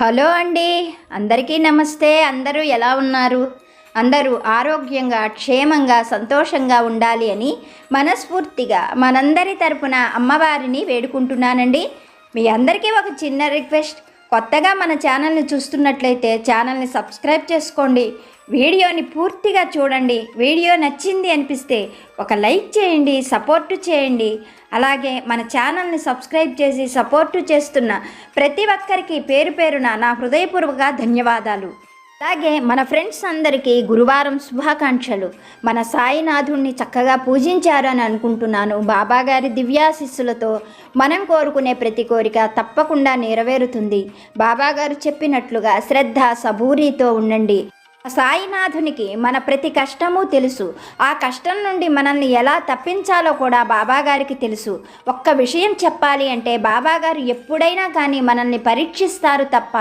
Hello అండి. అందరికీ నమస్తే. అందరూ ఎలా ఉన్నారు? అందరూ ఆరోగ్యంగా క్షేమంగా సంతోషంగా ఉండాలి అని మనస్ఫూర్తిగా మనందరి తరపున అమ్మవారిని వేడుకుంటున్నానండి. మీ అందరికీ ఒక చిన్న రిక్వెస్ట్. కొత్తగా మన ఛానల్ని చూస్తున్నట్లయితే ఛానల్ని సబ్స్క్రైబ్ చేసుకోండి. వీడియోని పూర్తిగా చూడండి. వీడియో నచ్చింది అనిపిస్తే ఒక లైక్ చేయండి సపోర్టు చేయండి. అలాగే మన ఛానల్ని సబ్స్క్రైబ్ చేసి సపోర్టు చేస్తున్న ప్రతి ఒక్కరికి పేరు పేరున నా హృదయపూర్వక ధన్యవాదాలు. అలాగే మన ఫ్రెండ్స్ అందరికీ గురువారం శుభాకాంక్షలు. మన సాయినాథుణ్ణి చక్కగా పూజించారు అని అనుకుంటున్నాను. బాబాగారి దివ్యాశిస్సులతో మనం కోరుకునే ప్రతి కోరిక తప్పకుండా నెరవేరుతుంది. బాబాగారు చెప్పినట్లుగా శ్రద్ధ సబూరితో ఉండండి. సాయినాథునికి మన ప్రతి కష్టము తెలుసు. ఆ కష్టం నుండి మనల్ని ఎలా తప్పించాలో కూడా బాబాగారికి తెలుసు. ఒక్క విషయం చెప్పాలి అంటే బాబాగారు ఎప్పుడైనా కానీ మనల్ని పరీక్షిస్తారు తప్ప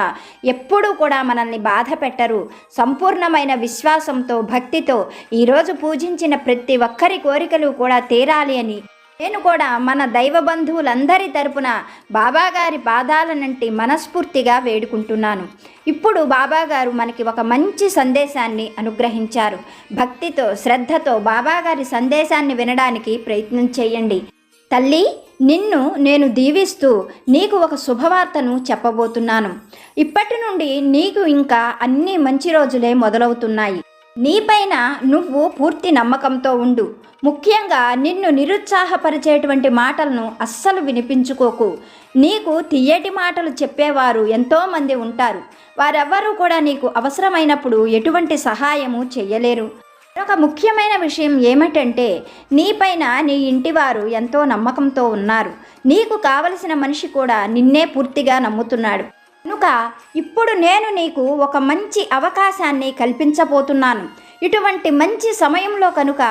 ఎప్పుడూ కూడా మనల్ని బాధ పెట్టరు. సంపూర్ణమైన విశ్వాసంతో భక్తితో ఈరోజు పూజించిన ప్రతి ఒక్కరి కోరికలు కూడా తీరాలి అని నేను కూడా మన దైవ బంధువులందరి తరపున బాబాగారి పాదాలనంటి మనస్ఫూర్తిగా వేడుకుంటున్నాను. ఇప్పుడు బాబాగారు మనకి ఒక మంచి సందేశాన్ని అనుగ్రహించారు. భక్తితో శ్రద్ధతో బాబాగారి సందేశాన్ని వినడానికి ప్రయత్నం చేయండి. తల్లి నిన్ను నేను దీవిస్తూ నీకు ఒక శుభవార్తను చెప్పబోతున్నాను. ఇప్పటి నుండి నీకు ఇంకా అన్ని మంచి రోజులే మొదలవుతున్నాయి. నీపైన నువ్వు పూర్తి నమ్మకంతో ఉండు. ముఖ్యంగా నిన్ను నిరుత్సాహపరిచేటువంటి మాటలను అస్సలు వినిపించుకోకు. నీకు తీయటి మాటలు చెప్పేవారు ఎంతోమంది ఉంటారు. వారెవ్వరూ కూడా నీకు అవసరమైనప్పుడు ఎటువంటి సహాయము చేయలేరు ఒక ముఖ్యమైన విషయం ఏమిటంటే నీపైన నీ ఇంటివారు ఎంతో నమ్మకంతో ఉన్నారు. నీకు కావలసిన మనిషి కూడా నిన్నే పూర్తిగా నమ్ముతున్నాడు. కనుక ఇప్పుడు నేను నీకు ఒక మంచి అవకాశాన్ని కల్పించబోతున్నాను. ఇటువంటి మంచి సమయంలో కనుక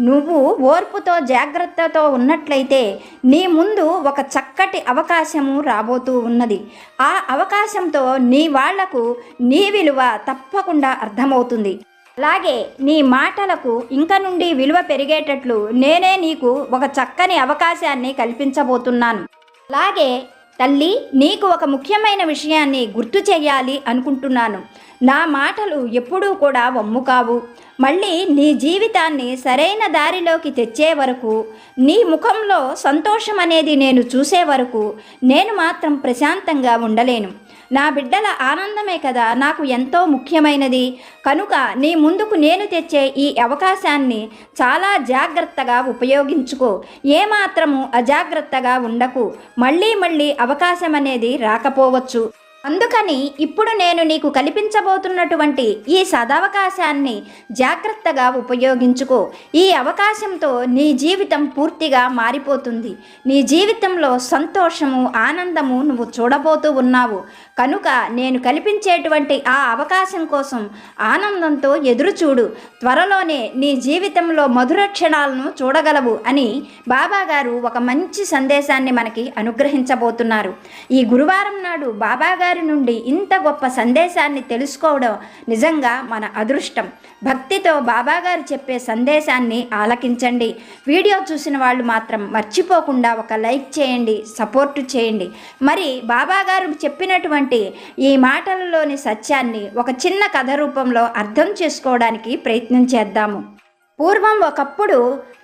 నువ్వు ఓర్పుతో జాగ్రత్తతో ఉన్నట్లయితే నీ ముందు ఒక చక్కటి అవకాశము రాబోతూ ఉన్నది. ఆ అవకాశంతో నీ వాళ్ళకు నీ విలువ తప్పకుండా అర్థమవుతుంది. అలాగే నీ మాటలకు ఇంక నుండి విలువ పెరిగేటట్లు నేనే నీకు ఒక చక్కని అవకాశాన్ని కల్పించబోతున్నాను. అలాగే తల్లి నీకు ఒక ముఖ్యమైన విషయాన్ని గుర్తు చేయాలి అనుకుంటున్నాను. నా మాటలు ఎప్పుడూ కూడా వమ్ము కావు. మళ్ళీ నీ జీవితాన్ని సరైన దారిలోకి తెచ్చే వరకు నీ ముఖంలో సంతోషం అనేది నేను చూసే వరకు నేను మాత్రం ప్రశాంతంగా ఉండలేను. నా బిడ్డల ఆనందమే కదా నాకు ఎంతో ముఖ్యమైనది. కనుక నీ ముందుకు నేను తెచ్చే ఈ అవకాశాన్ని చాలా జాగ్రత్తగా ఉపయోగించుకో. ఏమాత్రము అజాగ్రత్తగా ఉండకు. మళ్ళీ మళ్ళీ అవకాశం అనేది రాకపోవచ్చు. అందుకని ఇప్పుడు నేను నీకు కల్పించబోతున్నటువంటి ఈ సదవకాశాన్ని జాగ్రత్తగా ఉపయోగించుకో. ఈ అవకాశంతో నీ జీవితం పూర్తిగా మారిపోతుంది. నీ జీవితంలో సంతోషము ఆనందము నువ్వు చూడబోతూ ఉన్నావు. కనుక నేను కల్పించేటువంటి ఆ అవకాశం కోసం ఆనందంతో ఎదురుచూడు. త్వరలోనే నీ జీవితంలో మధుర క్షణాలను చూడగలవు అని బాబాగారు ఒక మంచి సందేశాన్ని మనకి అనుగ్రహించబోతున్నారు. ఈ గురువారం నాడు బాబాగారు గారి నుండి ఇంత గొప్ప సందేశాన్ని తెలుసుకోవడం నిజంగా మన అదృష్టం. భక్తితో బాబాగారు చెప్పే సందేశాన్ని ఆలకించండి. వీడియో చూసిన వాళ్ళు మాత్రం మర్చిపోకుండా ఒక లైక్ చేయండి సపోర్టు చేయండి. మరి బాబాగారు చెప్పినటువంటి ఈ మాటలలోని సత్యాన్ని ఒక చిన్న కథ రూపంలో అర్థం చేసుకోవడానికి ప్రయత్నం చేద్దాము. పూర్వం ఒకప్పుడు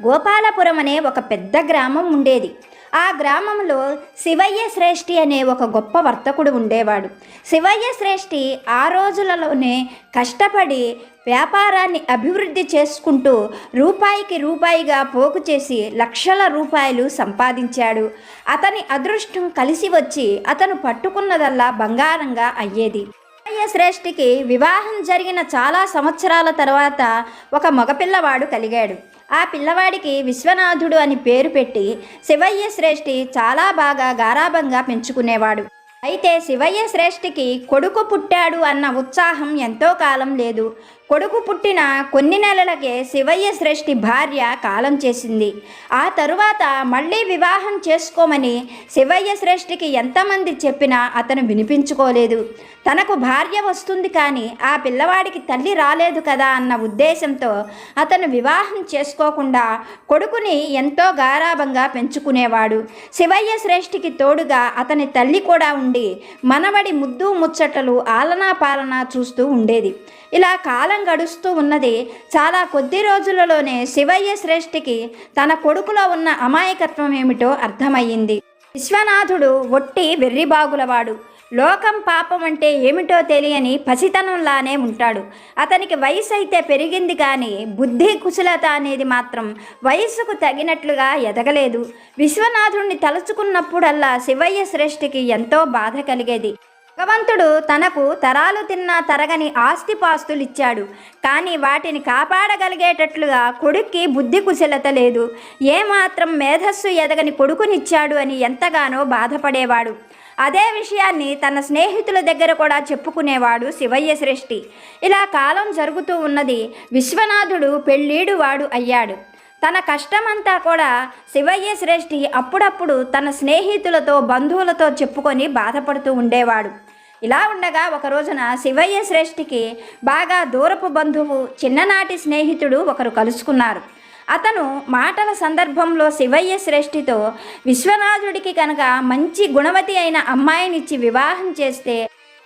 గోపాలపురం అనే ఒక పెద్ద గ్రామం ఉండేది. ఆ గ్రామంలో శివయ్య శ్రేష్ఠి అనే ఒక గొప్ప వర్తకుడు ఉండేవాడు. శివయ్య శ్రేష్ఠి ఆ రోజులలోనే కష్టపడి వ్యాపారాన్ని అభివృద్ధి చేసుకుంటూ రూపాయికి రూపాయిగా పోగు చేసి లక్షల రూపాయలు సంపాదించాడు. అతని అదృష్టం కలిసి వచ్చి అతను పట్టుకున్నదల్లా బంగారంగా అయ్యేది. శివయ్య శ్రేష్ఠికి వివాహం జరిగిన చాలా సంవత్సరాల తర్వాత ఒక మగపిల్లవాడు కలిగాడు. ఆ పిల్లవాడికి విశ్వనాథుడు అని పేరు పెట్టి శివయ్య శ్రేష్ఠి చాలా బాగా గారాభంగా పెంచుకునేవాడు. అయితే శివయ్య శ్రేష్ఠికి కొడుకు పుట్టాడు అన్న ఉత్సాహం ఎంతో కాలం లేదు. కొడుకు పుట్టిన కొన్ని నెలలకే శివయ్య శ్రేష్ఠి భార్య కాలం చేసింది. ఆ తరువాత మళ్ళీ వివాహం చేసుకోమని శివయ్య శ్రేష్ఠికి ఎంతమంది చెప్పినా అతను వినిపించుకోలేదు. తనకు భార్య వస్తుంది కానీ ఆ పిల్లవాడికి తల్లి రాలేదు కదా అన్న ఉద్దేశంతో అతను వివాహం చేసుకోకుండా కొడుకుని ఎంతో గారాభంగా పెంచుకునేవాడు. శివయ్య శ్రేష్ఠికి తోడుగా అతని తల్లి కూడా ఉండి మనవడి ముద్దు ముచ్చటలు ఆలనా పాలన చూస్తూ ఉండేది. ఇలా కాలం గడుస్తూ ఉన్నది. చాలా కొద్ది రోజులలోనే శివయ్య శ్రేష్ఠికి తన కొడుకులో ఉన్న అమాయకత్వం ఏమిటో అర్థమయ్యింది. విశ్వనాథుడు ఒట్టి వెర్రిబాగులవాడు లోకం పాపం అంటే ఏమిటో తెలియని పసితనంలానే ఉంటాడు. అతనికి వయసు అయితే పెరిగింది కానీ బుద్ధి కుశలత అనేది మాత్రం వయస్సుకు తగినట్లుగా ఎదగలేదు. విశ్వనాథుడిని తలుచుకున్నప్పుడల్లా శివయ్య శ్రేష్ఠికి ఎంతో బాధ కలిగేది. భగవంతుడు తనకు తరాలు తిన్నా తరగని ఆస్తిపాస్తులు ఇచ్చాడు కానీ వాటిని కాపాడగలిగేటట్లుగా కొడుక్కి బుద్ధి కుశలత లేదు. ఏమాత్రం మేధస్సు ఎదగని కొడుకునిచ్చాడు అని ఎంతగానో బాధపడేవాడు. అదే విషయాన్ని తన స్నేహితుల దగ్గర కూడా చెప్పుకునేవాడు శివయ్య శ్రేష్ఠి. ఇలా కాలం జరుగుతూ ఉన్నది విశ్వనాథుడు పెళ్ళీడు వాడు అయ్యాడు. తన కష్టమంతా కూడా శివయ్య శ్రేష్ఠి అప్పుడప్పుడు తన స్నేహితులతో బంధువులతో చెప్పుకొని బాధపడుతూ ఉండేవాడు. ఇలా ఉండగా ఒక రోజున శివయ్య శ్రేష్ఠికి బాగా దూరపు బంధువు చిన్ననాటి స్నేహితుడు ఒకరు కలుసుకున్నారు. అతను మాటల సందర్భంలో శివయ్య శ్రేష్ఠితో విశ్వనాథుడికి కనుక మంచి గుణవతి అయిన అమ్మాయినిచ్చి వివాహం చేస్తే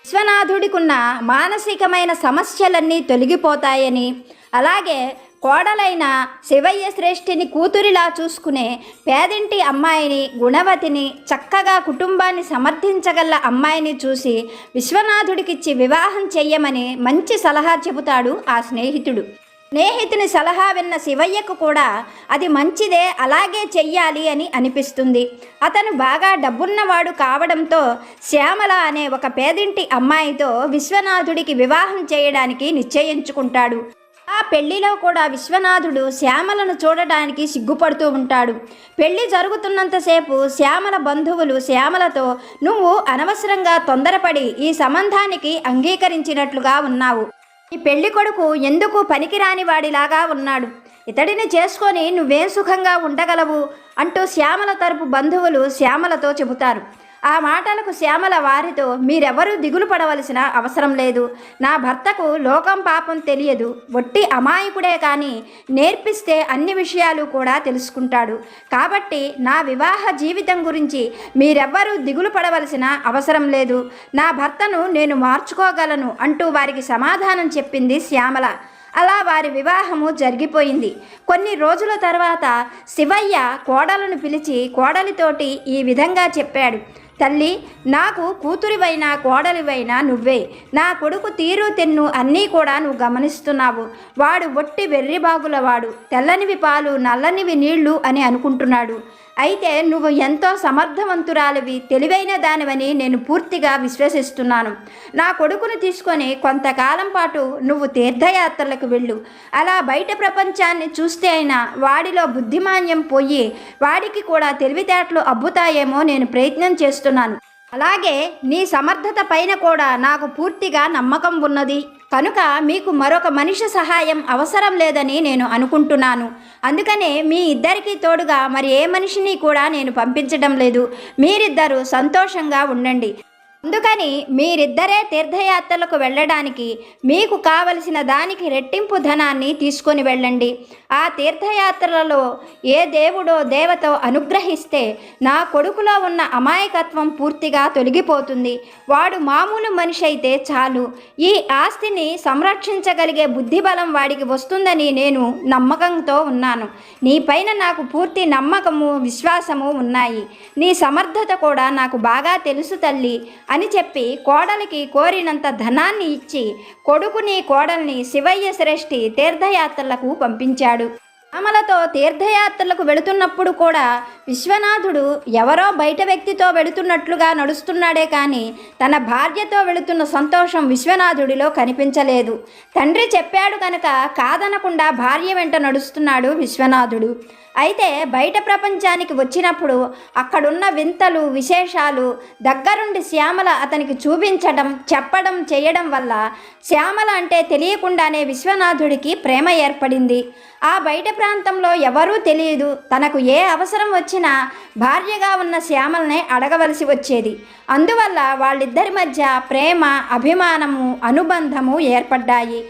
విశ్వనాథుడికున్న మానసికమైన సమస్యలన్నీ తొలగిపోతాయని అలాగే కోడలైన శివయ్య శ్రేష్ఠిని కూతురిలా చూసుకునే పేదింటి అమ్మాయిని గుణవతిని చక్కగా కుటుంబాన్ని సమర్థించగల అమ్మాయిని చూసి విశ్వనాథుడికిచ్చి వివాహం చెయ్యమని మంచి సలహా చెబుతాడు ఆ స్నేహితుడు. స్నేహితుని సలహా విన్న శివయ్యకు కూడా అది మంచిదే అలాగే చెయ్యాలి అని అనిపిస్తుంది. అతను బాగా డబ్బున్నవాడు కావడంతో శ్యామల అనే ఒక పేదింటి అమ్మాయితో విశ్వనాథుడికి వివాహం చేయడానికి నిశ్చయించుకుంటాడు. ఆ పెళ్ళిలో కూడా విశ్వనాథుడు శ్యామలను చూడడానికి సిగ్గుపడుతూ ఉంటాడు. పెళ్ళి జరుగుతున్నంతసేపు శ్యామల బంధువులు శ్యామలతో నువ్వు అనవసరంగా తొందరపడి ఈ సంబంధానికి అంగీకరించినట్లుగా ఉన్నావు. ఈ పెళ్ళి కొడుకు ఎందుకు పనికిరాని వాడిలాగా ఉన్నాడు? ఇతడిని చేసుకొని నువ్వేం సుఖంగా ఉండగలవు అంటూ శ్యామల తరపు బంధువులు శ్యామలతో చెబుతారు. ఆ మాటలకు శ్యామల వారితో మీరెవరూ దిగులు పడవలసిన అవసరం లేదు. నా భర్తకు లోకం పాపం తెలియదు. ఒట్టి అమాయకుడే కానీ నేర్పిస్తే అన్ని విషయాలు కూడా తెలుసుకుంటాడు. కాబట్టి నా వివాహ జీవితం గురించి మీరెవ్వరూ దిగులు పడవలసిన అవసరం లేదు. నా భర్తను నేను మార్చుకోగలను అంటూ వారికి సమాధానం చెప్పింది శ్యామల. అలా వారి వివాహము జరిగిపోయింది. కొన్ని రోజుల తర్వాత శివయ్య కోడలను పిలిచి కోడలితోటి ఈ విధంగా చెప్పాడు. తల్లి నాకు కూతురివైనా కోడలివైనా నువ్వే. నా కొడుకు తీరు తెన్ను అన్నీ కూడా నువ్వు గమనిస్తున్నావు. వాడు ఒట్టి వెర్రిబాగులవాడు తెల్లనివి పాలు నల్లనివి నీళ్ళు అని అనుకుంటున్నాడు. అయితే నువ్వు ఎంతో సమర్థవంతురాలివి తెలివైన దానివని నేను పూర్తిగా విశ్వసిస్తున్నాను. నా కొడుకును తీసుకొని కొంతకాలం పాటు నువ్వు తీర్థయాత్రలకు వెళ్ళు. అలా బయట ప్రపంచాన్ని చూస్తే అయినా వాడిలో బుద్ధిమాన్యం పోయి వాడికి కూడా తెలివితేటలు అబ్బుతాయేమో నేను ప్రయత్నం చేస్తున్నాను. అలాగే నీ సమర్థత పైన కూడా నాకు పూర్తిగా నమ్మకం ఉన్నది. కనుక మీకు మరొక మనిషి సహాయం అవసరం లేదని నేను అనుకుంటున్నాను. అందుకనే మీ ఇద్దరికీ తోడుగా మరి ఏ మనిషిని కూడా నేను పంపించడం లేదు. మీరిద్దరూ సంతోషంగా ఉండండి. అందుకని మీరిద్దరే తీర్థయాత్రలకు వెళ్ళడానికి మీకు కావలసిన దానికి రెట్టింపు ధనాన్ని తీసుకొని వెళ్ళండి. ఆ తీర్థయాత్రలలో ఏ దేవుడో దేవతో అనుగ్రహిస్తే నా కొడుకులో ఉన్న అమాయకత్వం పూర్తిగా తొలగిపోతుంది. వాడు మామూలు మనిషి అయితే చాలు. ఈ ఆస్తిని సంరక్షించగలిగే బుద్ధిబలం వాడికి వస్తుందని నేను నమ్మకంతో ఉన్నాను. నీ పైన నాకు పూర్తి నమ్మకము విశ్వాసము ఉన్నాయి. నీ సమర్థత కూడా నాకు బాగా తెలుసు తల్లి అని చెప్పి కోడలికి కోరినంత ధనాన్ని ఇచ్చి కొడుకుని కోడల్ని శివయ్య శ్రేష్ఠి తీర్థయాత్రలకు పంపించాడు. రామలతో తీర్థయాత్రలకు వెళుతున్నప్పుడు కూడా విశ్వనాథుడు ఎవరో బయట వ్యక్తితో వెళుతున్నట్లుగా నడుస్తున్నాడే కానీ తన భార్యతో వెళుతున్న సంతోషం విశ్వనాథుడిలో కనిపించలేదు. తండ్రి చెప్పాడు కనుక కాదనకుండా భార్య వెంట నడుస్తున్నాడు విశ్వనాథుడు. అయితే బయట ప్రపంచానికి వచ్చినప్పుడు అక్కడున్న వింతలు విశేషాలు దగ్గరుండి శ్యామల అతనికి చూపించడం చెప్పడం చేయడం వల్ల శ్యామల అంటే తెలియకుండానే విశ్వనాథుడికి ప్రేమ ఏర్పడింది. ఆ బయట ప్రాంతంలో ఎవరూ తెలియదు. తనకు ఏ అవసరం వచ్చినా భార్యగా ఉన్న శ్యామలనే అడగవలసి వచ్చేది. అందువల్ల వాళ్ళిద్దరి మధ్య ప్రేమ అభిమానము అనుబంధము ఏర్పడ్డాయి.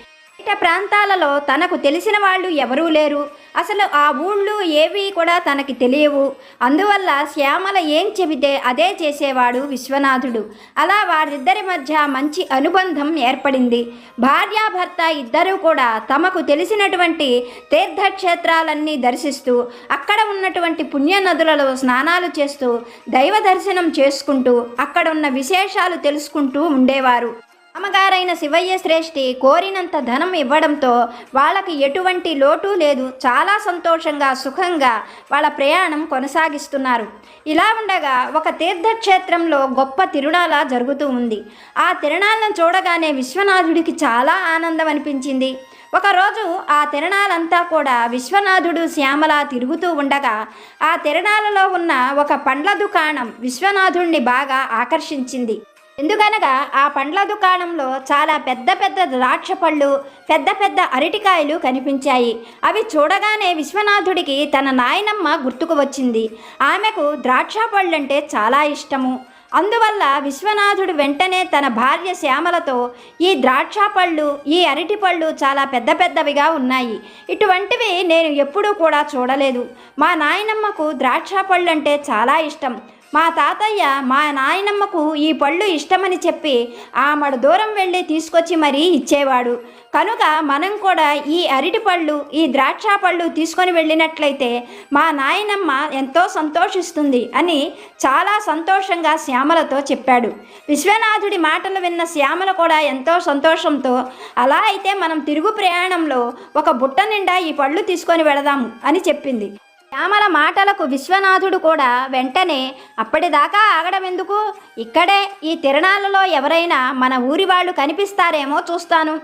బయట ప్రాంతాలలో తనకు తెలిసిన వాళ్ళు ఎవరూ లేరు. అసలు ఆ ఊళ్ళు ఏవి కూడా తనకి తెలియవు. అందువల్ల శ్యామల ఏం చెబితే అదే చేసేవాడు విశ్వనాథుడు. అలా వారిద్దరి మధ్య మంచి అనుబంధం ఏర్పడింది. భార్యాభర్త ఇద్దరూ కూడా తమకు తెలిసినటువంటి తీర్థక్షేత్రాలన్నీ దర్శిస్తూ అక్కడ ఉన్నటువంటి పుణ్య నదులలో స్నానాలు చేస్తూ దైవ దర్శనం చేసుకుంటూ అక్కడున్న విశేషాలు తెలుసుకుంటూ ఉండేవారు. అమ్మగారైన శివయ్య శ్రేష్ఠి కోరినంత ధనం ఇవ్వడంతో వాళ్ళకి ఎటువంటి లోటు లేదు. చాలా సంతోషంగా సుఖంగా వాళ్ళ ప్రయాణం కొనసాగిస్తున్నారు. ఇలా ఉండగా ఒక తీర్థక్షేత్రంలో గొప్ప తిరుణాల జరుగుతూ ఉంది. ఆ తిరణాలను చూడగానే విశ్వనాథుడికి చాలా ఆనందం అనిపించింది. ఒకరోజు ఆ తిరణాలంతా కూడా విశ్వనాథుడు శ్యామల తిరుగుతూ ఉండగా ఆ తిరణాలలో ఉన్న ఒక పండ్ల దుకాణం విశ్వనాథుడిని బాగా ఆకర్షించింది. ఎందుకనగా ఆ పండ్ల దుకాణంలో చాలా పెద్ద పెద్ద ద్రాక్ష పళ్ళు పెద్ద పెద్ద అరటికాయలు కనిపించాయి. అవి చూడగానే విశ్వనాథుడికి తన నాయనమ్మ గుర్తుకు వచ్చింది. ఆమెకు ద్రాక్ష పళ్ళంటే చాలా ఇష్టము. అందువల్ల విశ్వనాథుడు వెంటనే తన భార్య శ్యామలతో ఈ ద్రాక్ష పళ్ళు ఈ అరటి పళ్ళు చాలా పెద్ద పెద్దవిగా ఉన్నాయి. ఇటువంటివి నేను ఎప్పుడూ కూడా చూడలేదు. మా నాయనమ్మకు ద్రాక్ష పళ్ళు అంటే చాలా ఇష్టం. మా తాతయ్య మా నాయనమ్మకు ఈ పళ్ళు ఇష్టమని చెప్పి ఆమడు దూరం వెళ్ళి తీసుకొచ్చి మరీ ఇచ్చేవాడు. కనుక మనం కూడా ఈ అరటి పళ్ళు ఈ ద్రాక్ష పళ్ళు తీసుకొని వెళ్ళినట్లయితే మా నాయనమ్మ ఎంతో సంతోషిస్తుంది అని చాలా సంతోషంగా శ్యామలతో చెప్పాడు. విశ్వనాథుడి మాటలు విన్న శ్యామల కూడా ఎంతో సంతోషంతో అలా అయితే మనం తిరుగు ప్రయాణంలో ఒక బుట్ట నిండా ఈ పళ్ళు తీసుకొని వెళదాము అని చెప్పింది. శ్యామల మాటలకు విశ్వనాథుడు కూడా వెంటనే అప్పటిదాకా ఆగడం ఎందుకు ఇక్కడే ఈ తిరణాలలో ఎవరైనా మన ఊరి వాళ్ళు కనిపిస్తారేమో చూస్తాను.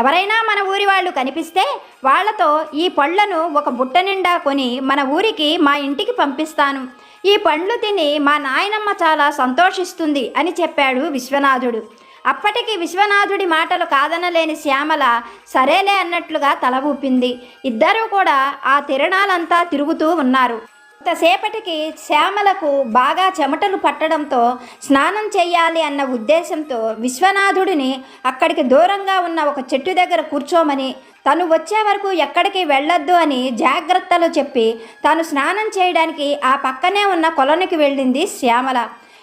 ఎవరైనా మన ఊరి వాళ్ళు కనిపిస్తే వాళ్ళతో ఈ పళ్ళను ఒక బుట్ట నిండా కొని మన ఊరికి మా ఇంటికి పంపిస్తాను. ఈ పండ్లు తిని మా నాయనమ్మ చాలా సంతోషిస్తుంది అని చెప్పాడు విశ్వనాథుడు. అప్పటికి విశ్వనాథుడి మాటలు కాదనలేని శ్యామల సరేలే అన్నట్లుగా తల ఊపింది. ఇద్దరూ కూడా ఆ తిరణాలంతా తిరుగుతూ ఉన్నారు. కొంతసేపటికి శ్యామలకు బాగా చెమటలు పట్టడంతో స్నానం చేయాలి అన్న ఉద్దేశంతో విశ్వనాథుడిని అక్కడికి దూరంగా ఉన్న ఒక చెట్టు దగ్గర కూర్చోమని తను వచ్చే వరకు ఎక్కడికి వెళ్ళొద్దు అని జాగ్రత్తలు చెప్పి తాను స్నానం చేయడానికి ఆ పక్కనే ఉన్న కొలనికి వెళ్ళింది శ్యామల.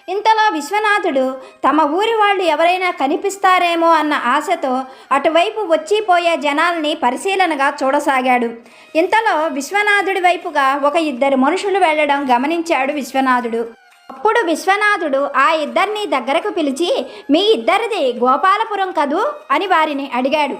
ఇంతలో విశ్వనాథుడు తమ ఊరి వాళ్ళు ఎవరైనా కనిపిస్తారేమో అన్న ఆశతో అటువైపు వచ్చిపోయే జనాల్ని పరిశీలనగా చూడసాగాడు. ఇంతలో విశ్వనాథుడి వైపుగా ఒక ఇద్దరు మనుషులు వెళ్ళడం గమనించాడు విశ్వనాథుడు. అప్పుడు విశ్వనాథుడు ఆ ఇద్దరిని దగ్గరకు పిలిచి మీ ఇద్దరిది గోపాలపురం కదూ? అని వారిని అడిగాడు.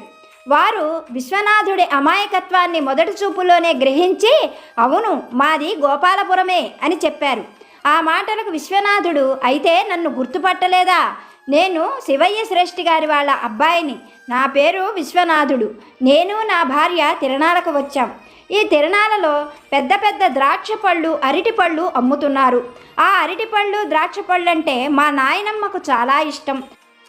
వారు విశ్వనాథుడి అమాయకత్వాన్ని మొదటి చూపులోనే గ్రహించి అవును మాది గోపాలపురమే అని చెప్పారు. ఆ మాటలకు విశ్వనాథుడు అయితే నన్ను గుర్తుపట్టలేదా? నేను శివయ్య శ్రేష్ఠి గారి వాళ్ళ అబ్బాయిని. నా పేరు విశ్వనాథుడు. నేను నా భార్య తిరణాలకు వచ్చాం. ఈ తిరణాలలో పెద్ద పెద్ద ద్రాక్ష పళ్ళు అరటి పళ్ళు అమ్ముతున్నారు. ఆ అరటి పళ్ళు ద్రాక్ష పళ్ళు అంటే మా నాయనమ్మకు చాలా ఇష్టం.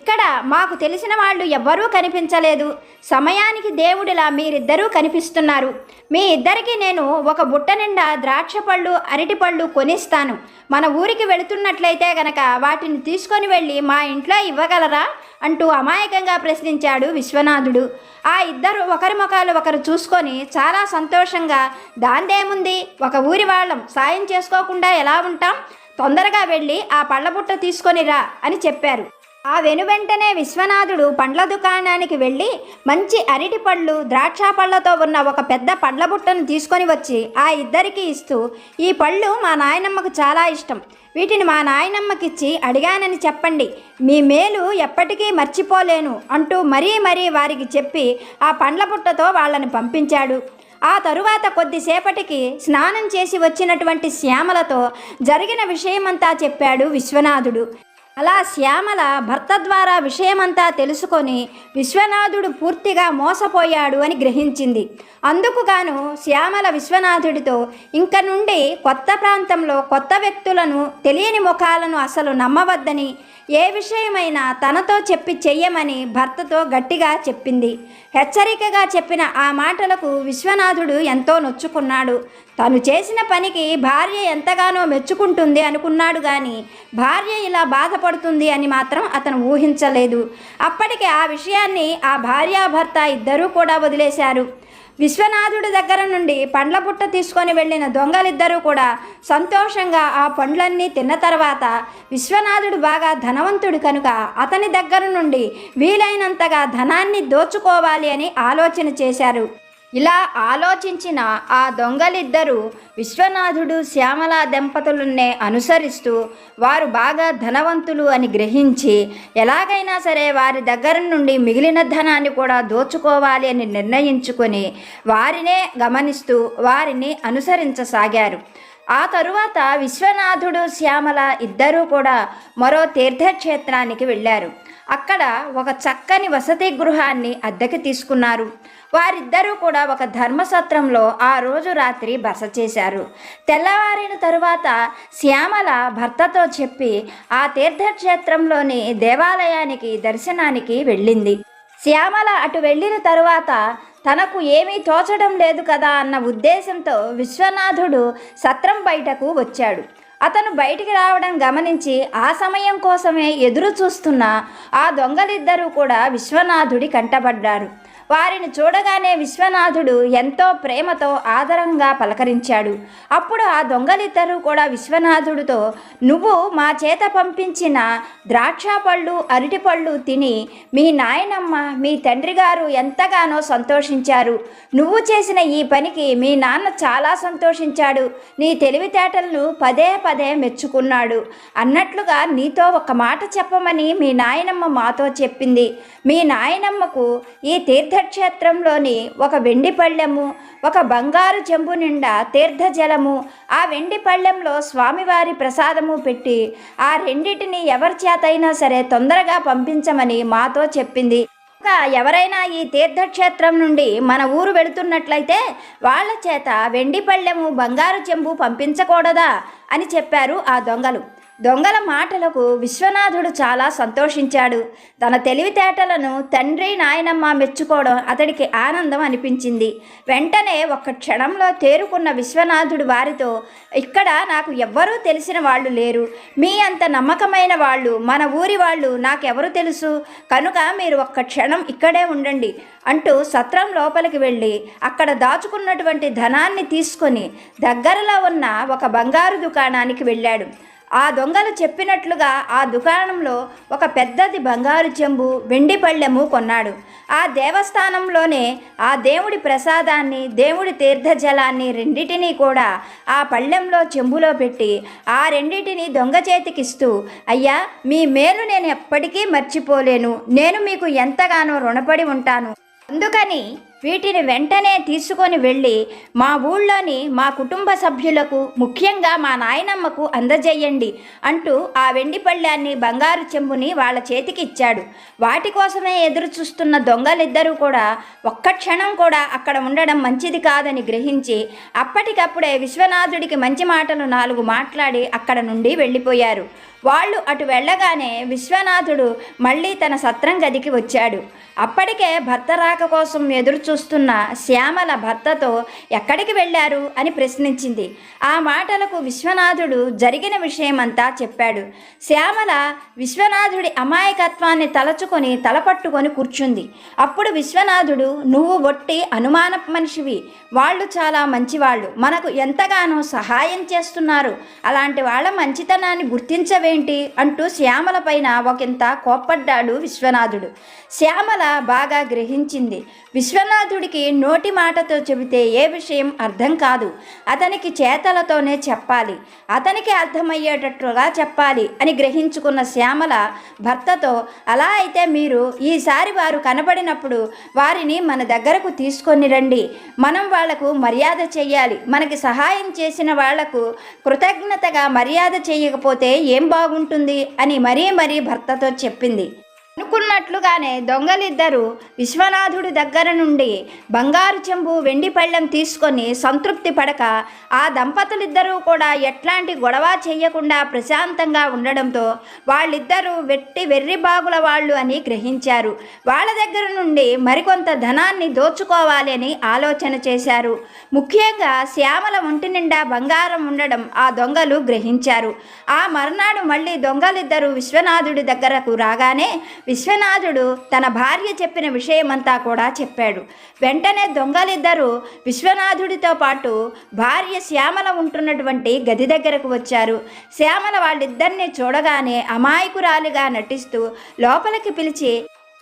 ఇక్కడ మాకు తెలిసిన వాళ్ళు ఎవ్వరూ కనిపించలేదు. సమయానికి దేవుడిలా మీరిద్దరూ కనిపిస్తున్నారు. మీ ఇద్దరికి నేను ఒక బుట్ట నిండా ద్రాక్ష పళ్ళు అరటిపళ్ళు కొనిస్తాను. మన ఊరికి వెళుతున్నట్లయితే గనక వాటిని తీసుకొని వెళ్ళి మా ఇంట్లో ఇవ్వగలరా? అంటూ అమాయకంగా ప్రశ్నించాడు విశ్వనాథుడు. ఆ ఇద్దరు ఒకరి ముఖాలు ఒకరు చూసుకొని చాలా సంతోషంగా దాందేముంది? ఒక ఊరి వాళ్ళం. సాయం చేసుకోకుండా ఎలా ఉంటాం? తొందరగా వెళ్ళి ఆ పళ్ళబుట్ట తీసుకొని రా అని చెప్పారు. ఆ వెనువెంటనే విశ్వనాథుడు పండ్ల దుకాణానికి వెళ్ళి మంచి అరటి పళ్ళు ద్రాక్ష పళ్ళతో ఉన్న ఒక పెద్ద పండ్ల బుట్టను తీసుకొని వచ్చి ఆ ఇద్దరికి ఇస్తూ ఈ పళ్ళు మా నాయనమ్మకు చాలా ఇష్టం. వీటిని మా నాయనమ్మకిచ్చి అడిగానని చెప్పండి. మీ మేలు ఎప్పటికీ మర్చిపోలేను అంటూ మరీ మరీ వారికి చెప్పి ఆ పండ్ల బుట్టతో వాళ్ళని పంపించాడు. ఆ తరువాత కొద్దిసేపటికి స్నానం చేసి వచ్చినటువంటి శ్యామలతో జరిగిన విషయమంతా చెప్పాడు విశ్వనాథుడు. అలా శ్యామల భర్త ద్వారా విషయమంతా తెలుసుకొని విశ్వనాథుడు పూర్తిగా మోసపోయాడు అని గ్రహించింది. అందుకు గాను శ్యామల విశ్వనాథుడితో ఇంక నుండి కొత్త ప్రాంతంలో కొత్త వ్యక్తులను తెలియని ముఖాలను అసలు నమ్మవద్దని ఏ విషయమైనా తనతో చెప్పి చెయ్యమని భర్తతో గట్టిగా చెప్పింది. హెచ్చరికగా చెప్పిన ఆ మాటలకు విశ్వనాథుడు ఎంతో నొచ్చుకున్నాడు. తను చేసిన పనికి భార్య ఎంతగానో మెచ్చుకుంటుంది అనుకున్నాడు కానీ భార్య ఇలా బాధపడుతుంది అని మాత్రం అతను ఊహించలేదు. అప్పటికే ఆ విషయాన్ని ఆ భార్యాభర్త ఇద్దరూ కూడా వదిలేశారు. విశ్వనాథుడి దగ్గర నుండి పండ్ల పుట్ట తీసుకొని వెళ్ళిన దొంగలిద్దరూ కూడా సంతోషంగా ఆ పండ్లన్నీ తిన్న తర్వాత విశ్వనాథుడు బాగా ధనవంతుడు కనుక అతని దగ్గర నుండి వీలైనంతగా ధనాన్ని దోచుకోవాలి అని ఆలోచన చేశారు. ఇలా ఆలోచించిన ఆ దొంగలిద్దరూ విశ్వనాథుడు శ్యామల దంపతులనే అనుసరిస్తూ వారు బాగా ధనవంతులు అని గ్రహించి ఎలాగైనా సరే వారి దగ్గర నుండి మిగిలిన ధనాన్ని కూడా దోచుకోవాలి అని నిర్ణయించుకొని వారినే గమనిస్తూ వారిని అనుసరించసాగారు. ఆ తరువాత విశ్వనాథుడు శ్యామల ఇద్దరూ కూడా మరో తీర్థక్షేత్రానికి వెళ్ళారు. అక్కడ ఒక చక్కని వసతి గృహాన్ని అద్దెకి తీసుకున్నారు. వారిద్దరూ కూడా ఒక ధర్మసత్రంలో ఆ రోజు రాత్రి బస చేశారు. తెల్లవారిన తరువాత శ్యామల భర్తతో చెప్పి ఆ తీర్థక్షేత్రంలోని దేవాలయానికి దర్శనానికి వెళ్ళింది. శ్యామల అటు వెళ్ళిన తరువాత తనకు ఏమీ తోచడం లేదు కదా అన్న ఉద్దేశంతో విశ్వనాథుడు సత్రం బయటకు వచ్చాడు. అతను బయటికి రావడం గమనించి ఆ సమయం కోసమే ఎదురు చూస్తున్న ఆ దొంగలిద్దరూ కూడా విశ్వనాథుడి కంటపడ్డారు. వారిని చూడగానే విశ్వనాథుడు ఎంతో ప్రేమతో ఆదరంగా పలకరించాడు. అప్పుడు ఆ దొంగలిద్దరూ కూడా విశ్వనాథుడితో నువ్వు మా చేత పంపించిన ద్రాక్ష పళ్ళు అరటి పళ్ళు తిని మీ నాయనమ్మ మీ తండ్రి గారు ఎంతగానో సంతోషించారు. నువ్వు చేసిన ఈ పనికి మీ నాన్న చాలా సంతోషించాడు. నీ తెలివితేటలను పదే పదే మెచ్చుకున్నాడు. అన్నట్లుగా నీతో ఒక మాట చెప్పమని మీ నాయనమ్మ మాతో చెప్పింది. మీ నాయనమ్మకు ఈ తీర్థ తీర్థక్షేత్రంలోని ఒక వెండి పళ్ళెము ఒక బంగారు చెంబు నిండా తీర్థజలము ఆ వెండి పళ్ళెంలో స్వామివారి ప్రసాదము పెట్టి ఆ రెండిటిని ఎవరి చేతైనా సరే తొందరగా పంపించమని మాతో చెప్పింది. ఇంకా ఎవరైనా ఈ తీర్థక్షేత్రం నుండి మన ఊరు వెళుతున్నట్లయితే వాళ్ళ చేత వెండి పళ్ళెము బంగారు చెంబు పంపించకూడదా అని చెప్పారు ఆ దొంగలు. దొంగల మాటలకు విశ్వనాథుడు చాలా సంతోషించాడు. తన తెలివితేటలను తండ్రి నాయనమ్మ మెచ్చుకోవడం అతడికి ఆనందం అనిపించింది. వెంటనే ఒక్క క్షణంలో తేరుకున్న విశ్వనాథుడు వారితో ఇక్కడ నాకు ఎవ్వరూ తెలిసిన వాళ్ళు లేరు. మీ అంత నమ్మకమైన వాళ్ళు మన ఊరి వాళ్ళు నాకెవరు తెలుసు? కనుక మీరు ఒక్క క్షణం ఇక్కడే ఉండండి అంటూ సత్రం లోపలికి వెళ్ళి అక్కడ దాచుకున్నటువంటి ధనాన్ని తీసుకొని దగ్గరలో ఉన్న ఒక బంగారు దుకాణానికి వెళ్ళాడు. ఆ దొంగలు చెప్పినట్లుగా ఆ దుకాణంలో ఒక పెద్దది బంగారు చెంబు వెండి పళ్ళెము కొన్నాడు. ఆ దేవస్థానంలోనే ఆ దేవుడి ప్రసాదాన్ని దేవుడి తీర్థజలాన్ని రెండిటినీ కూడా ఆ పళ్ళెంలో చెంబులో పెట్టి ఆ రెండిటిని దొంగ చేతికిస్తూ అయ్యా మీ మేలు నేను ఎప్పటికీ మర్చిపోలేను. నేను మీకు ఎంతగానో రుణపడి ఉంటాను. అందుకని వీటిని వెంటనే తీసుకొని వెళ్ళి మా ఊళ్ళోని మా కుటుంబ సభ్యులకు ముఖ్యంగా మా నాయనమ్మకు అందజేయండి అంటూ ఆ వెండి పళ్ళాన్ని బంగారు చెంబుని వాళ్ళ చేతికి ఇచ్చాడు. వాటి కోసమే ఎదురు చూస్తున్న దొంగలిద్దరూ కూడా ఒక్క క్షణం కూడా అక్కడ ఉండడం మంచిది కాదని గ్రహించి అప్పటికప్పుడే విశ్వనాథుడికి మంచి మాటలు నాలుగు మాట్లాడి అక్కడ నుండి వెళ్ళిపోయారు. వాళ్ళు అటు వెళ్ళగానే విశ్వనాథుడు మళ్ళీ తన సత్రం గదికి వచ్చాడు. అప్పటికే భర్త రాక కోసం ఎదురు చూస్తున్న శ్యామల భర్తతో ఎక్కడికి వెళ్ళారు అని ప్రశ్నించింది. ఆ మాటలకు విశ్వనాథుడు జరిగిన విషయమంతా చెప్పాడు. శ్యామల విశ్వనాథుడి అమాయకత్వాన్ని తలచుకొని తలపట్టుకొని కూర్చుంది. అప్పుడు విశ్వనాథుడు నువ్వు ఒట్టి అనుమాన మనిషివి. వాళ్ళు చాలా మంచివాళ్ళు. మనకు ఎంతగానో సహాయం చేస్తున్నారు. అలాంటి వాళ్ళ మంచితనాన్ని చేసావేంటి అంటూ శ్యామల పైన ఒకంత కోప్పడ్డాడు విశ్వనాథుడు. శ్యామల బాగా గ్రహించింది. విశ్వనాథుడికి నోటి మాటతో చెబితే ఏ విషయం అర్థం కాదు. అతనికి చేతలతోనే చెప్పాలి. అతనికి అర్థమయ్యేటట్లుగా చెప్పాలి అని గ్రహించుకున్న శ్యామల భర్తతో అలా అయితే మీరు ఈసారి వారు కనబడినప్పుడు వారిని మన దగ్గరకు తీసుకొని రండి. మనం వాళ్ళకు మర్యాద చేయాలి మనకి సహాయం చేసిన వాళ్ళకు కృతజ్ఞతగా మర్యాద చేయకపోతే ఏం బాగుంటుంది అని మరీ మరీ భర్తతో చెప్పింది. అనుకున్నట్లుగానే దొంగలిద్దరూ విశ్వనాథుడి దగ్గర నుండి బంగారు చెంబు వెండి పళ్ళెం తీసుకొని సంతృప్తి పడక ఆ దంపతులిద్దరూ కూడా ఎట్లాంటి గొడవ చేయకుండా ప్రశాంతంగా ఉండడంతో వాళ్ళిద్దరూ వెట్టి వెర్రి బాగుల వాళ్ళు అని గ్రహించారు. వాళ్ళ దగ్గర నుండి మరికొంత ధనాన్ని దోచుకోవాలి అని ఆలోచన చేశారు. ముఖ్యంగా శ్యామల ఒంటి నిండా బంగారం ఉండడం ఆ దొంగలు గ్రహించారు. ఆ మర్నాడు మళ్ళీ దొంగలిద్దరూ విశ్వనాథుడి దగ్గరకు రాగానే విశ్వనాథుడు తన భార్య చెప్పిన విషయమంతా కూడా చెప్పాడు. వెంటనే దొంగలిద్దరూ విశ్వనాథుడితో పాటు భార్య శ్యామల ఉంటున్నటువంటి గది దగ్గరకు వచ్చారు. శ్యామల వాళ్ళిద్దరిని చూడగానే అమాయకురాలిగా నటిస్తూ లోపలికి పిలిచి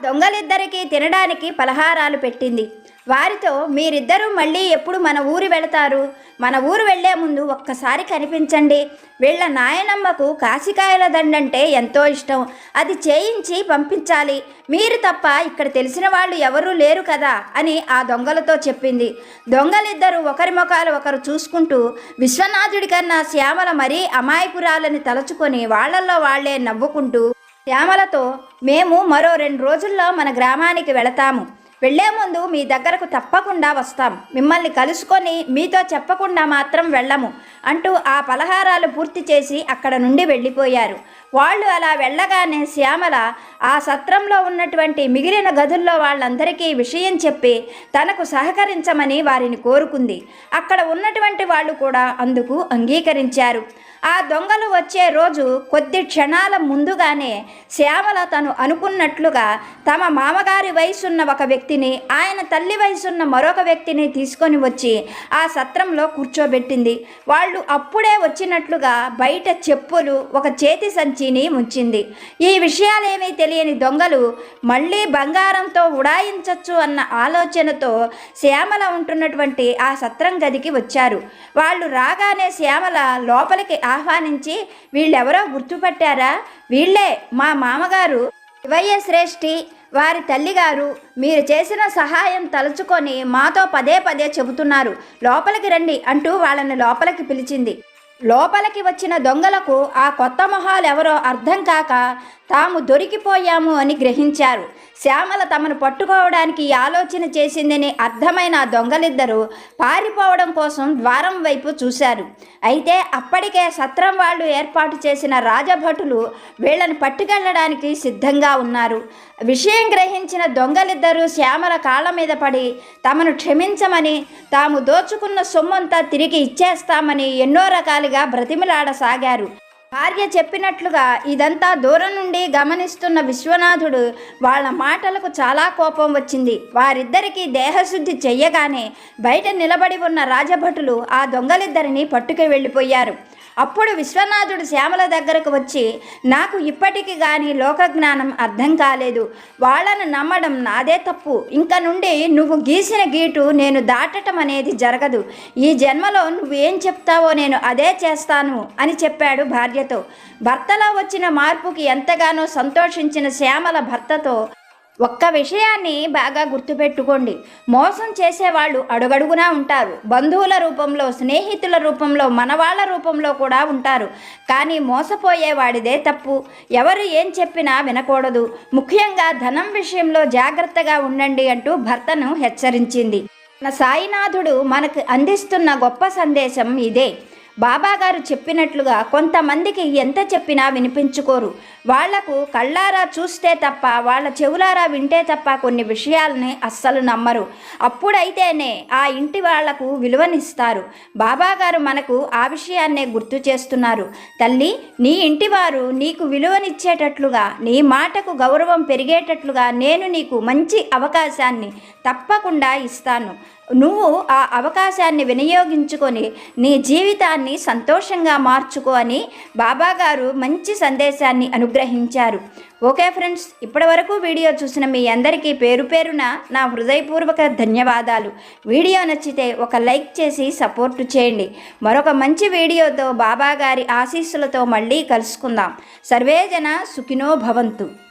దొంగలిద్దరికీ తినడానికి పలహారాలు పెట్టింది. వారితో మీరిద్దరూ మళ్ళీ ఎప్పుడు మన ఊరు వెళతారు? మన ఊరు వెళ్ళే ముందు ఒక్కసారి కనిపించండి. వీళ్ళ నాయనమ్మకు కాశికాయల దండంటే ఎంతో ఇష్టం. అది చేయించి పంపించాలి. మీరు తప్ప ఇక్కడ తెలిసిన వాళ్ళు ఎవరూ లేరు కదా? అని ఆ దొంగలతో చెప్పింది. దొంగలిద్దరూ ఒకరి ముఖాలు ఒకరు చూసుకుంటూ విశ్వనాథుడి కన్నా శ్యామల మరీ అమాయకురాలని తలుచుకొని వాళ్ళల్లో వాళ్ళే నవ్వుకుంటూ శ్యామలతో మేము మరో రెండు రోజుల్లో మన గ్రామానికి వెళతాము. వెళ్ళే ముందు మీ దగ్గరకు తప్పకుండా వస్తాం. మిమ్మల్ని కలుసుకొని మీతో చెప్పకుండా మాత్రం వెళ్ళము అంటూ ఆ పలహారాలు పూర్తి చేసి అక్కడ నుండి వెళ్ళిపోయారు. వాళ్ళు అలా వెళ్ళగానే శ్యామల ఆ సత్రంలో ఉన్నటువంటి మిగిలిన గదుల్లో వాళ్ళందరికీ విషయం చెప్పి తనకు సహకరించమని వారిని కోరుకుంది. అక్కడ ఉన్నటువంటి వాళ్ళు కూడా అందుకు అంగీకరించారు. ఆ దొంగలు వచ్చే రోజు కొద్ది క్షణాల ముందుగానే శ్యామల తను అనుకున్నట్లుగా తమ మామగారి వయసున్న ఒక వ్యక్తిని ఆయన తల్లి వయసున్న మరొక వ్యక్తిని తీసుకొని వచ్చి ఆ సత్రంలో కూర్చోబెట్టింది. వాళ్ళు అప్పుడే వచ్చినట్లుగా బయట చెప్పులు ఒక చేతి సంచిని ముంచింది. ఈ విషయాలేమీ తెలియని దొంగలు మళ్ళీ బంగారంతో ఉడాయించవచ్చు అన్న ఆలోచనతో శ్యామల ఉంటున్నటువంటి ఆ సత్రం గదికి వచ్చారు. వాళ్ళు రాగానే శ్యామల లోపలికి ఆహ్వానించి వీళ్ళెవరో గుర్తుపట్టారా? వీళ్ళే మా మామగారు శివయ్య శ్రేష్ఠి వారి తల్లిగారు. మీరు చేసిన సహాయం తలుచుకొని మాతో పదే పదే చెబుతున్నారు. లోపలికి రండి అంటూ వాళ్ళని లోపలికి పిలిచింది. లోపలికి వచ్చిన దొంగలకు ఆ కొత్త మొహాలు ఎవరో అర్థం కాక తాము దొరికిపోయాము అని గ్రహించారు. శ్యామల తమను పట్టుకోవడానికి ఆలోచన చేసిందని అర్థమైన దొంగలిద్దరూ పారిపోవడం కోసం ద్వారం వైపు చూశారు. అయితే అప్పటికే సత్రం వాళ్ళు ఏర్పాటు చేసిన రాజభటులు వీళ్ళను పట్టుకెళ్ళడానికి సిద్ధంగా ఉన్నారు. విషయం గ్రహించిన దొంగలిద్దరూ శ్యామల కాళ్ళ మీద పడి తమను క్షమించమని తాము దోచుకున్న సొమ్మంతా తిరిగి ఇచ్చేస్తామని ఎన్నో రకాలుగా బ్రతిమిలాడసాగారు. భార్య చెప్పినట్లుగా ఇదంతా దూరం నుండి గమనిస్తున్న విశ్వనాథుడు వాళ్ళ మాటలకు చాలా కోపం వచ్చింది. వారిద్దరికీ దేహశుద్ధి చెయ్యగానే బయట నిలబడి ఉన్న రాజభటులు ఆ దొంగలిద్దరిని పట్టుకు వెళ్ళిపోయారు. అప్పుడు విశ్వనాథుడు శ్యామల దగ్గరకు వచ్చి నాకు ఇప్పటికి కానీ లోకజ్ఞానం అర్థం కాలేదు. వాళ్ళను నమ్మడం నాదే తప్పు. ఇంక నుండి నువ్వు గీసిన గీటు నేను దాటటం అనేది జరగదు. ఈ జన్మలో నువ్వేం చెప్తావో నేను అదే చేస్తాను అని చెప్పాడు భార్యతో. భర్తలో వచ్చిన మార్పుకి ఎంతగానో సంతోషించిన శ్యామల భర్తతో ఒక్క విషయాన్ని బాగా గుర్తుపెట్టుకోండి. మోసం చేసేవాళ్ళు అడుగడుగునా ఉంటారు. బంధువుల రూపంలో స్నేహితుల రూపంలో మనవాళ్ళ రూపంలో కూడా ఉంటారు. కానీ మోసపోయేవాడిదే తప్పు. ఎవరు ఏం చెప్పినా వినకూడదు. ముఖ్యంగా ధనం విషయంలో జాగ్రత్తగా ఉండండి అంటూ భర్తను హెచ్చరించింది. మన సాయినాథుడు మనకు అందిస్తున్న గొప్ప సందేశం ఇదే. బాబాగారు చెప్పినట్లుగా కొంతమందికి ఎంత చెప్పినా వినిపించుకోరు. వాళ్ళకు కళ్ళారా చూస్తే తప్ప వాళ్ళ చెవులారా వింటే తప్ప కొన్ని విషయాలని అస్సలు నమ్మరు. అప్పుడైతేనే ఆ ఇంటి వాళ్ళకు విలువనిస్తారు. బాబాగారు మనకు ఆ విషయాన్నే గుర్తు చేస్తున్నారు. తల్లి నీ ఇంటి వారు నీకు విలువనిచ్చేటట్లుగా నీ మాటకు గౌరవం పెరిగేటట్లుగా నేను నీకు మంచి అవకాశాన్ని తప్పకుండా ఇస్తాను. నువ్వు ఆ అవకాశాన్ని వినియోగించుకొని నీ జీవితాన్ని సంతోషంగా మార్చుకో అని బాబాగారు మంచి సందేశాన్ని అనుగ్రహించారు ఓకే ఫ్రెండ్స్ ఇప్పటివరకు వీడియో చూసిన మీ అందరికీ పేరు పేరున నా హృదయపూర్వక ధన్యవాదాలు. వీడియో నచ్చితే ఒక లైక్ చేసి సపోర్ట్ చేయండి. మరొక మంచి వీడియోతో బాబా గారి ఆశీస్సులతో మళ్ళీ కలుసుకుందాం. సర్వేజన సుఖినో భవంతు.